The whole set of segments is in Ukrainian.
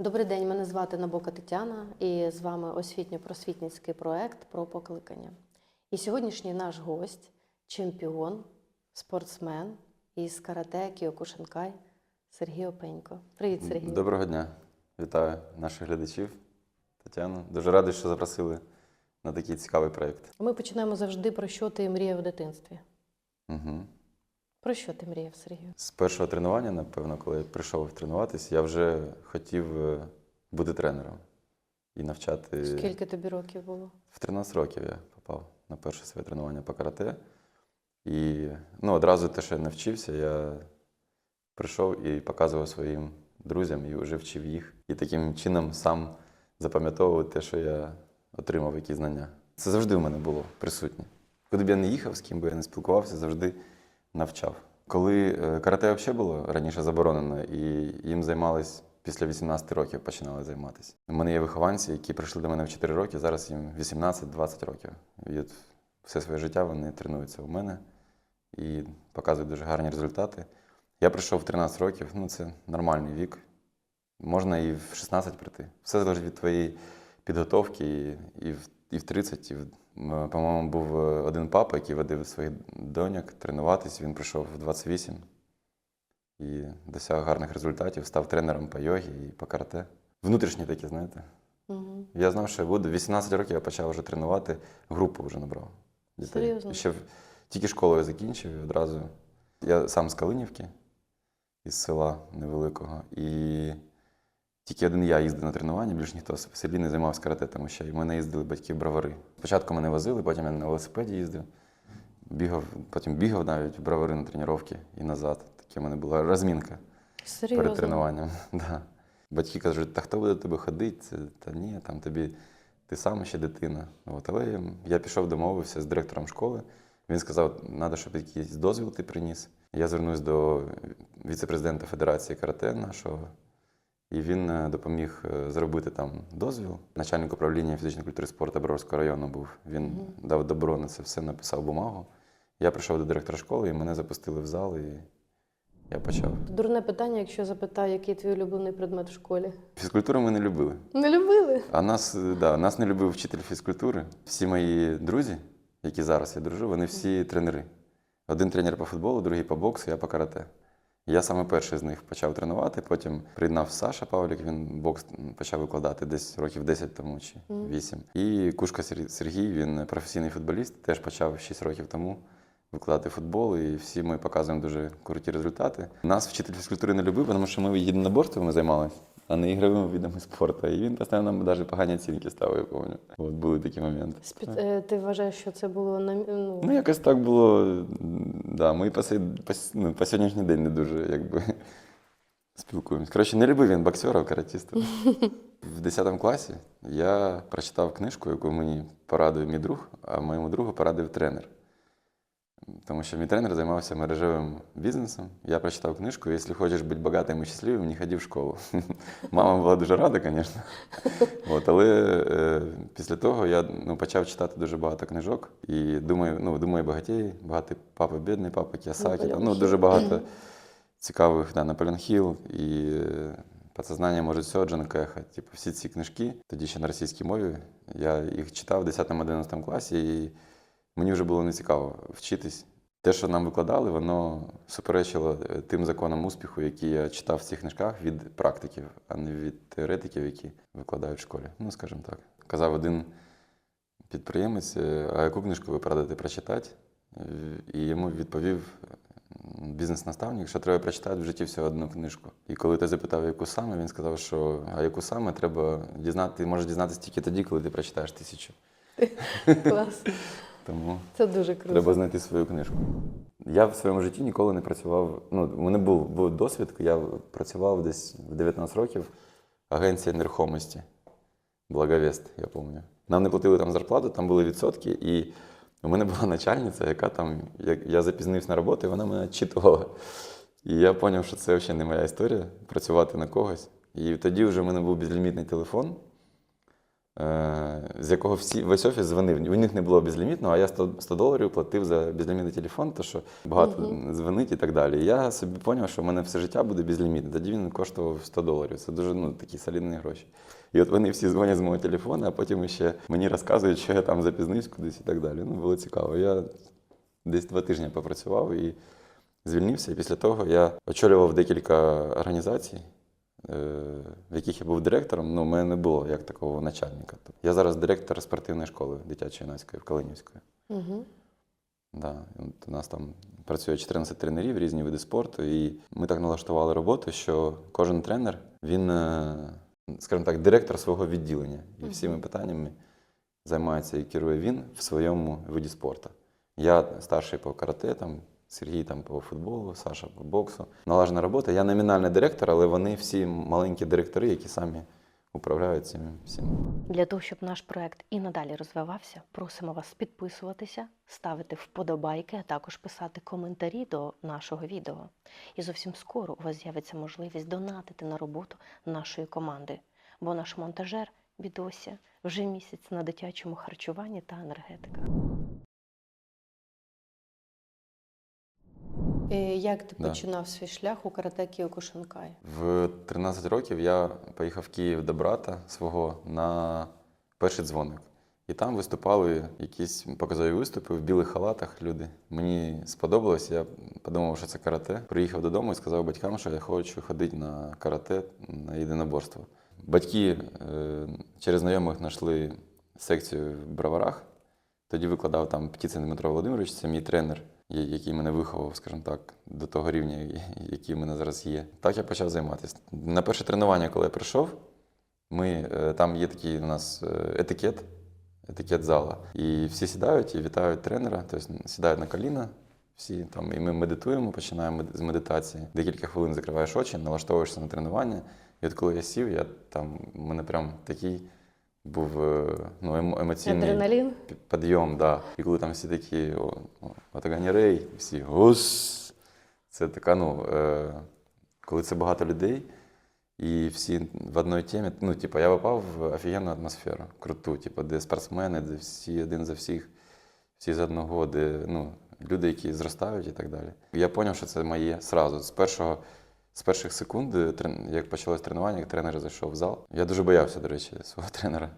Добрий день, мене звати Набока Тетяна, і з вами освітньо-просвітницький проект про покликання. І сьогоднішній наш гость чемпіон, спортсмен із карате Кіокушинкай Сергій Опенько. Привіт, Сергій. Доброго дня. Вітаю наших глядачів. Тетяну. Дуже радий, що запросили на такий цікавий проєкт. Ми починаємо завжди про що ти мріяв в дитинстві. Угу. Про що ти мріяв, Сергію? З першого тренування, напевно, коли я прийшов тренуватися, я вже хотів е, бути тренером і навчати. Скільки тобі років було? В 13 років я попав на перше своє тренування по карате. І ну, одразу те, що я навчився, я прийшов і показував своїм друзям і вже вчив їх. І таким чином сам запам'ятовував те, що я отримав, які знання. Це завжди в мене було присутнє. Куди б я не їхав, з ким би я не спілкувався, завжди навчав. Коли е, карате взагалі було раніше заборонено, і їм займались після 18 років починали займатися. У мене є вихованці, які прийшли до мене в 4 роки, зараз їм 18-20 років. І от все своє життя вони тренуються у мене і показують дуже гарні результати. Я прийшов в 13 років, ну це нормальний вік. Можна і в 16 прийти. Все залежить від твоєї підготовки, і, в, і в 30, і в, по-моєму, був е, один папа, який водив своїх доньок тренуватись. Він прийшов в 28 і досяг гарних результатів, став тренером по йогі і по карате. Внутрішні такі, знаєте. Угу. Я знав, що я буду. 18 років я почав вже тренувати, групу вже набрав. Дітей. Серйозно? Ще в- тільки школу я закінчив і одразу. Я сам з Калинівки, із села невеликого. І тільки один я їздив на тренування, більш ніхто в селі не займався карате, тому що і в мене їздили батьки-бравари. Спочатку мене возили, потім я на велосипеді їздив, бігав, потім бігав навіть в бравари на тренування і назад. Таке в мене була розмінка Серйозно? перед тренуванням. Да. Батьки кажуть, та хто буде до тебе ходити? Та ні, там тобі ти сам ще дитина. От, але я пішов, домовився з директором школи. Він сказав, треба, щоб якийсь дозвіл ти приніс. Я звернувся до віце-президента Федерації карате нашого, і він е, допоміг е, зробити там дозвіл. Начальник управління фізичної культури спорту Броварського району був. Він Мгм. дав добро на це все, написав бумагу. Я прийшов до директора школи, і мене запустили в зал, і я почав. Дурне питання, якщо запитаю, який твій улюблений предмет в школі. Фізкультуру ми не любили. Не любили? А нас, е, да, нас не любив вчитель фізкультури. Всі мої друзі, які зараз я дружу, вони всі тренери. Один тренер по футболу, другий по боксу, я по карате. Я саме перший з них почав тренувати, потім приєднав Саша Павлік, він бокс почав викладати десь років 10 тому чи Мгм. 8. І Кушка Сер- Сергій, він професійний футболіст, теж почав 6 років тому викладати футбол, і всі ми показуємо дуже круті результати. Нас вчитель фізкультури не любив, тому що ми єдиноборствами займалися, а не ігровими видами спорту. І він постійно нам навіть погані оцінки ставив, я пам'ятаю. От були такі моменти. Спід... е, Ти вважаєш, що це було на ну, Ну, якось так було. Да, ми по, сей- по, ну, по сьогоднішній день не дуже якби, спілкуємось. Коротше, не любив він боксерів, каратистів. В 10 класі я прочитав книжку, яку мені порадив мій друг, а моєму другу порадив тренер. Тому що мій тренер займався мережевим бізнесом. Я прочитав книжку, якщо хочеш бути багатим і щасливим, не ходи в школу. Мама була дуже рада, звісно. От, але е, після того я ну, почав читати дуже багато книжок. І думаю, ну, думаю, багатій, багатий папа бідний, папа Кіосакі. Там, ну, дуже багато цікавих, да, Наполеон Хіл і е, Подсознання може все, Кеха. Типу, всі ці книжки, тоді ще на російській мові. Я їх читав в 10-11 класі, і мені вже було нецікаво вчитись. Те, що нам викладали, воно суперечило е, тим законам успіху, які я читав в цих книжках від практиків, а не від теоретиків, які викладають в школі. Ну, скажімо так. Казав один підприємець, е, а яку книжку ви порадите прочитати? І йому відповів бізнес-наставник, що треба прочитати в житті всього одну книжку. І коли ти запитав, яку саме, він сказав, що а яку саме треба дізнати, ти можеш дізнатися тільки тоді, коли ти прочитаєш тисячу. клас. Тому Це дуже круто. Треба знайти свою книжку. Я в своєму житті ніколи не працював. Ну, у мене був, був досвід, я працював десь в 19 років агенція нерухомості. Благовест, я пам'ятаю. Нам не платили там зарплату, там були відсотки, і у мене була начальниця, яка там, як я запізнився на роботу, і вона мене читувала. І я зрозумів, що це взагалі не моя історія працювати на когось. І тоді вже в мене був безлімітний телефон. Е, з якого всі весь офіс дзвонив. У них не було безлімітного, а я 100, 100 доларів платив за безлімітний телефон, то що багато Мгм. дзвонить і так далі. І я собі зрозумів, що в мене все життя буде безлімітне. Тоді він коштував 100 доларів. Це дуже ну, такі солідні гроші. І от вони всі дзвонять з мого телефону, а потім ще мені розказують, що я там запізнився кудись і так далі. Ну, було цікаво. Я десь два тижні попрацював і звільнився. І після того я очолював декілька організацій, в яких я був директором. Ну, у мене не було як такого начальника. Тобто Я зараз директор спортивної школи дитячо-юнацької в Калинівської. Угу. Да. у нас там працює 14 тренерів, різні види спорту, і ми так налаштували роботу, що кожен тренер, він, е, скажімо так, директор свого відділення. І всіми питаннями займається і керує він в своєму виді спорту. Я старший по карате, там, Сергій там по футболу, Саша по боксу. Налажена робота. Я номінальний директор, але вони всі маленькі директори, які самі управляють цим всім. Для того, щоб наш проект і надалі розвивався, просимо вас підписуватися, ставити вподобайки, а також писати коментарі до нашого відео. І зовсім скоро у вас з'явиться можливість донатити на роботу нашої команди, бо наш монтажер Бідося вже місяць на дитячому харчуванні та енергетиках. Як ти Да. починав свій шлях у карате Кіокушинкай? В 13 років я поїхав в Київ до брата свого на перший дзвоник. І там виступали якісь показові виступи в білих халатах люди. Мені сподобалось, я подумав, що це карате. Приїхав додому і сказав батькам, що я хочу ходити на карате на єдиноборство. Батьки е, через знайомих знайшли секцію в броварах. Тоді викладав там Птіцин Дмитро Володимирович, це мій тренер, який мене виховав, скажімо так, до того рівня, який в мене зараз є. Так я почав займатися. На перше тренування, коли я прийшов, ми, е, там є такий у нас е, етикет, етикет зала. І всі сідають і вітають тренера, тобто сідають на коліна. Всі там, і ми медитуємо, починаємо з медитації. Декілька хвилин закриваєш очі, налаштовуєшся на тренування. І от коли я сів, я там мене прям такий був е, ну, емоційний Адреналін? підйом, да. І коли там всі такі, о, о, Рей, всі гус. Це така, ну, е, коли це багато людей, і всі в одній темі, ну, типу, я попав в офігенну атмосферу, круту, типу, де спортсмени, де всі один за всіх, всі з одного, де ну, люди, які зростають і так далі. Я зрозумів, що це моє сразу. З першого. З перших секунд, е, як почалось тренування, як тренер зайшов в зал. Я дуже боявся, до речі, свого тренера.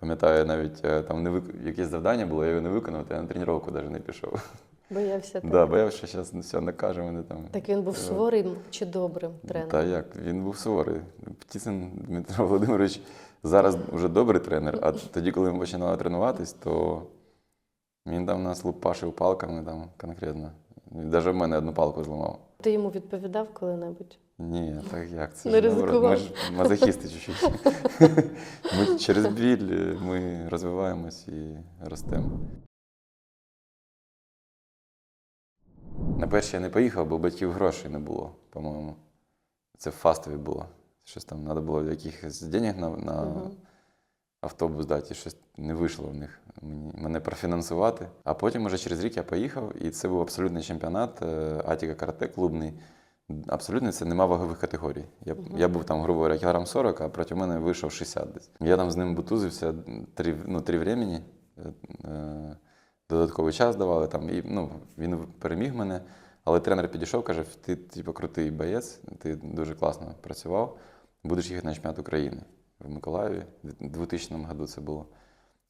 Пам'ятаю, навіть е, там не вик... якесь завдання було, я його не виконав, то я на тренування навіть не пішов. Боявся так? Да, боявся, що зараз все накаже мене там. Так він був Е, суворим чи добрим тренером? Та як, він був суворий. Птісин Дмитро Володимирович зараз вже добрий тренер, а тоді, коли ми починали тренуватись, то він там нас лупашив палками там конкретно. Навіть в мене одну палку зламав. Ти йому відповідав коли-небудь? Ні, так як це? Не ж, ризикував. Ми ж мазохісти чуть-чуть. Ми через біль е, ми розвиваємось і ростемо. На перший я не поїхав, бо батьків грошей не було, по-моєму. Це в фастові було. Щось там треба було якихось денег на, на Мгм. Автобус дати, щось не вийшло в них мене профінансувати. А потім уже через рік я поїхав, і це був абсолютний чемпіонат е, Атіка Карате клубний. Абсолютно це нема вагових категорій. Я, Мгм. я був там, грубо говоря, кілограм 40, а проти мене вийшов 60 десь. Я там з ним бутузився три, ну, три времени. Е, е, Додатковий час давали там, і ну, він переміг мене. Але тренер підійшов, каже: ти типу, крутий боєць, ти дуже класно працював, будеш їхати на чемпіонат України в Миколаєві. У 2000 году це було.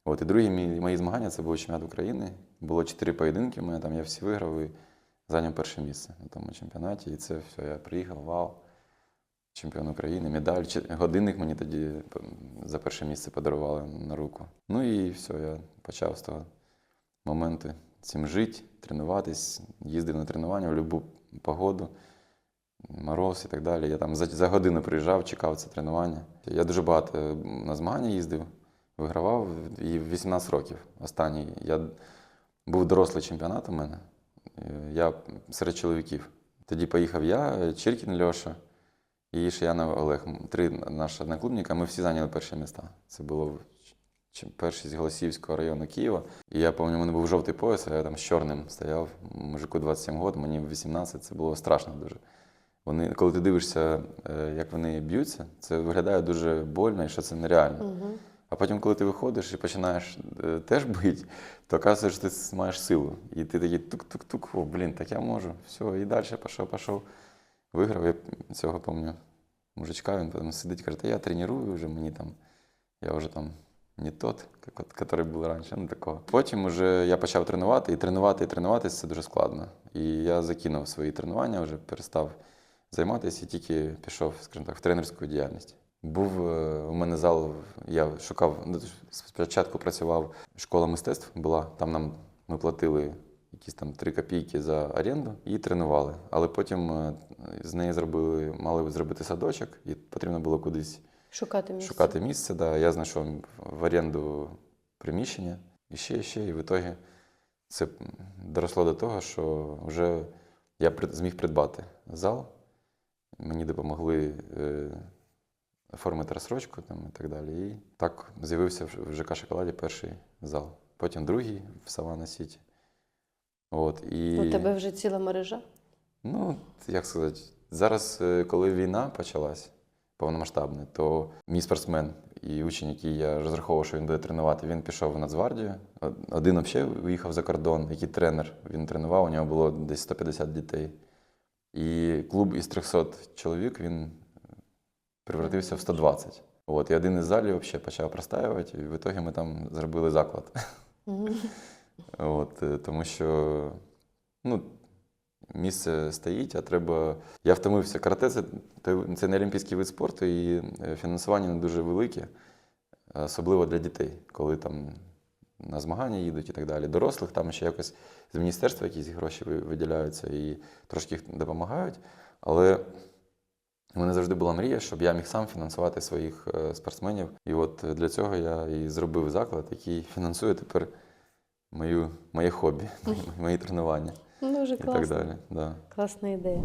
От, і другі мої, мої змагання це був чемпіонат України. Було чотири поєдинки, мене там я всі виграв і зайняв перше місце на тому чемпіонаті. І це все, я приїхав, вау, чемпіон України, медаль. Годинник мені тоді за перше місце подарували на руку. Ну і все, я почав з того моменту цим жити, тренуватись, їздив на тренування в будь-яку погоду, мороз і так далі. Я там за, за годину приїжджав, чекав це тренування. Я дуже багато на змагання їздив, вигравав і 18 років. Останній я був дорослий чемпіонат у мене. Е, Я серед чоловіків. Тоді поїхав я, Чиркін Льоша і Шиянов Олег. Три наші одноклубника. Ми всі зайняли перші міста. Це було перший з Голосіївського району Києва. І я пам'ятаю, мене був жовтий пояс, а я там з чорним стояв, мужику 27 років, мені 18, це було страшно дуже. Вони, коли ти дивишся, е, як вони б'ються, це виглядає дуже больно і що це нереально. Угу. А потім, коли ти виходиш і починаєш е, теж бити, то оказується, що ти маєш силу. І ти такий тук-тук-тук, о, блін, так я можу. Все, і далі пішов, пішов. Виграв, я цього пам'ятаю. Мужичка, він потім сидить, каже, та я треную вже, мені там, я вже там не тот, який був раніше, ну такого. Потім вже я почав тренувати, і тренувати, і тренуватися це дуже складно. І я закинув свої тренування, вже перестав займатися і тільки пішов, скажімо так, в тренерську діяльність. Був е, у мене зал, я шукав, ну, спочатку працював, школа мистецтв була, там нам ми платили якісь там 3 копійки за оренду і тренували. Але потім е, з неї зробили, мали зробити садочок, і потрібно було кудись Шукати місце. шукати місце. Да. Я знайшов в оренду приміщення і ще, і ще. І в ітогі це доросло до того, що вже я зміг придбати зал. Мені допомогли е, оформити розсрочку там, і так далі. І так з'явився в- ЖК Шоколаді перший зал. Потім другий в Савана Сіті. От, і... У тебе вже ціла мережа? Ну, як сказати, зараз, е, коли війна почалась повномасштабна, то мій спортсмен і учень, який я розраховував, що він буде тренувати, він пішов в Нацгвардію. Один взагалі виїхав за кордон, який тренер він тренував, у нього було десь 150 дітей. І клуб із 300 чоловік він превратився в 120. От, і один із залів взагалі почав простаювати, і в ітогі ми там зробили заклад. От, е, тому що ну, місце стоїть, а треба. Я втомився. Карате це, це не олімпійський вид спорту, і е, фінансування не дуже велике, особливо для дітей, коли там на змагання їдуть і так далі. Дорослих там ще якось з міністерства якісь гроші виділяються і трошки їх допомагають. Але у мене завжди була мрія, щоб я міг сам фінансувати своїх е, спортсменів. І от для цього я і зробив заклад, який фінансує тепер мою, моє хобі, мої, тренування Ну, дуже і так далі. Да. Класна ідея.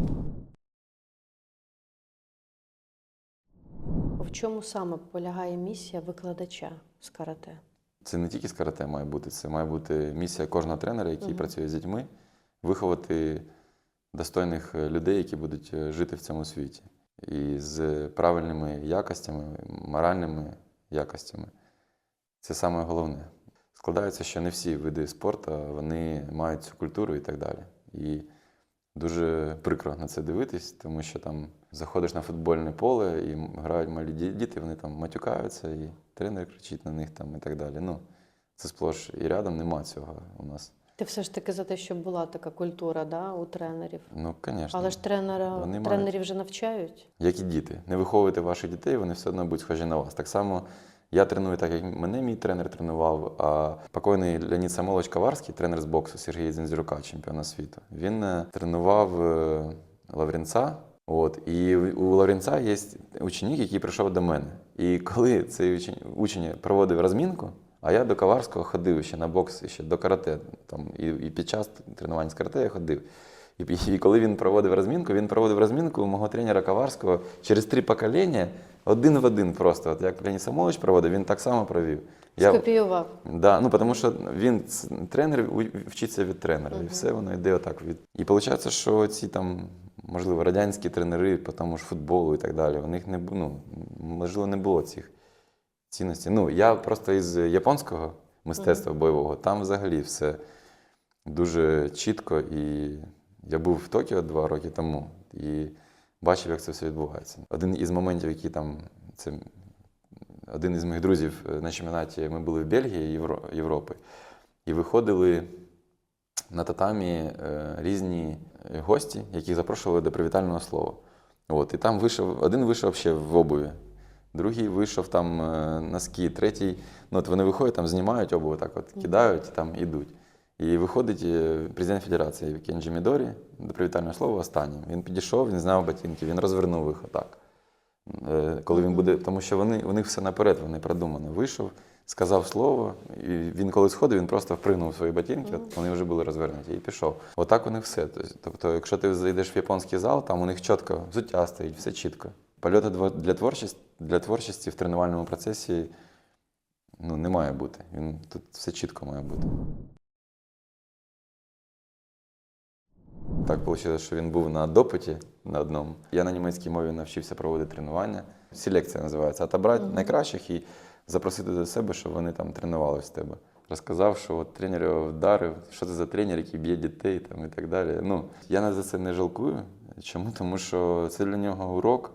В чому саме полягає місія викладача з карате? Це не тільки з карате має бути, це має бути місія кожного тренера, який Мгм. працює з дітьми, виховати достойних е, людей, які будуть е, жити в цьому світі. І з правильними якостями, моральними якостями. Це саме головне. Складається, що не всі види спорту вони мають цю культуру і так далі. І дуже прикро на це дивитись, тому що там заходиш на футбольне поле і грають малі діти, вони там матюкаються, і тренер кричить на них там і так далі. Ну, це сплош і рядом нема цього у нас. Ти все ж таки за те, щоб була така культура да, у тренерів. Ну, звісно. Але ж тренера, Вони мають. тренерів вже навчають. Як і діти. Не виховуйте ваших дітей, вони все одно будуть схожі на вас. Так само я треную так, як мене мій тренер тренував. А покойний Леонід Самолович Коварський, тренер з боксу Сергія Зензюрука, чемпіона світу. Він е, тренував е, Лаврінця. От, і у Лаврінця є ученик, який прийшов до мене. І коли цей учень, учень проводив розмінку, а я до Коварського ходив ще на бокс, ще до карате. Там, і, і під час тренувань з карате я ходив. І, і коли він проводив розмінку, він проводив розмінку у мого тренера Коварського через три покоління, один в один просто. От як Леонід Самович проводив, він так само провів. Скопіював. Да, ну тому що він тренер вчиться від тренера, і все воно йде отак від. І виходить, що ці там, можливо, радянські тренери по тому ж футболу і так далі, у них не ну, можливо, не було цих цінностей. Ну, я просто із японського мистецтва бойового, там взагалі все дуже чітко. І я був в Токіо два роки тому і бачив, як це все відбувається. Один із моментів, який там це один із моїх друзів е, на чемпіонаті ми були в Бельгії Євро- Європи, і виходили на татамі е, різні е, гості, яких запрошували до привітального слова. От, і там вийшов, один вийшов ще в обуві, другий вийшов там носки, третій. Ну, от вони виходять, там знімають обувь, так от кидають, там ідуть. І виходить е, президент Федерації Кенджі Мідорі до привітального слова останнім. Він підійшов, він зняв ботинки, він розвернув їх отак. Е, Коли він буде, тому що вони, у них все наперед, вони продумано. Вийшов, сказав слово, і він коли сходив, він просто впригнув свої ботинки, от вони вже були розвернуті, і пішов. Отак у них все. Тобто, якщо ти зайдеш в японський зал, там у них чітко взуття стоїть, все чітко. Польоти для творчості, для творчості в тренувальному процесі ну, не має бути. Він, тут все чітко має бути. Так вийшло, що він був на допиті на одному. Я на німецькій мові навчився проводити тренування. Селекція називається. Отобрати найкращих і запросити до себе, щоб вони там тренувалися в тебе. Розказав, що от тренер його вдарив, що це за тренер, який б'є дітей там, і так далі. Ну, я за це не жалкую. Чому? Тому що це для нього урок.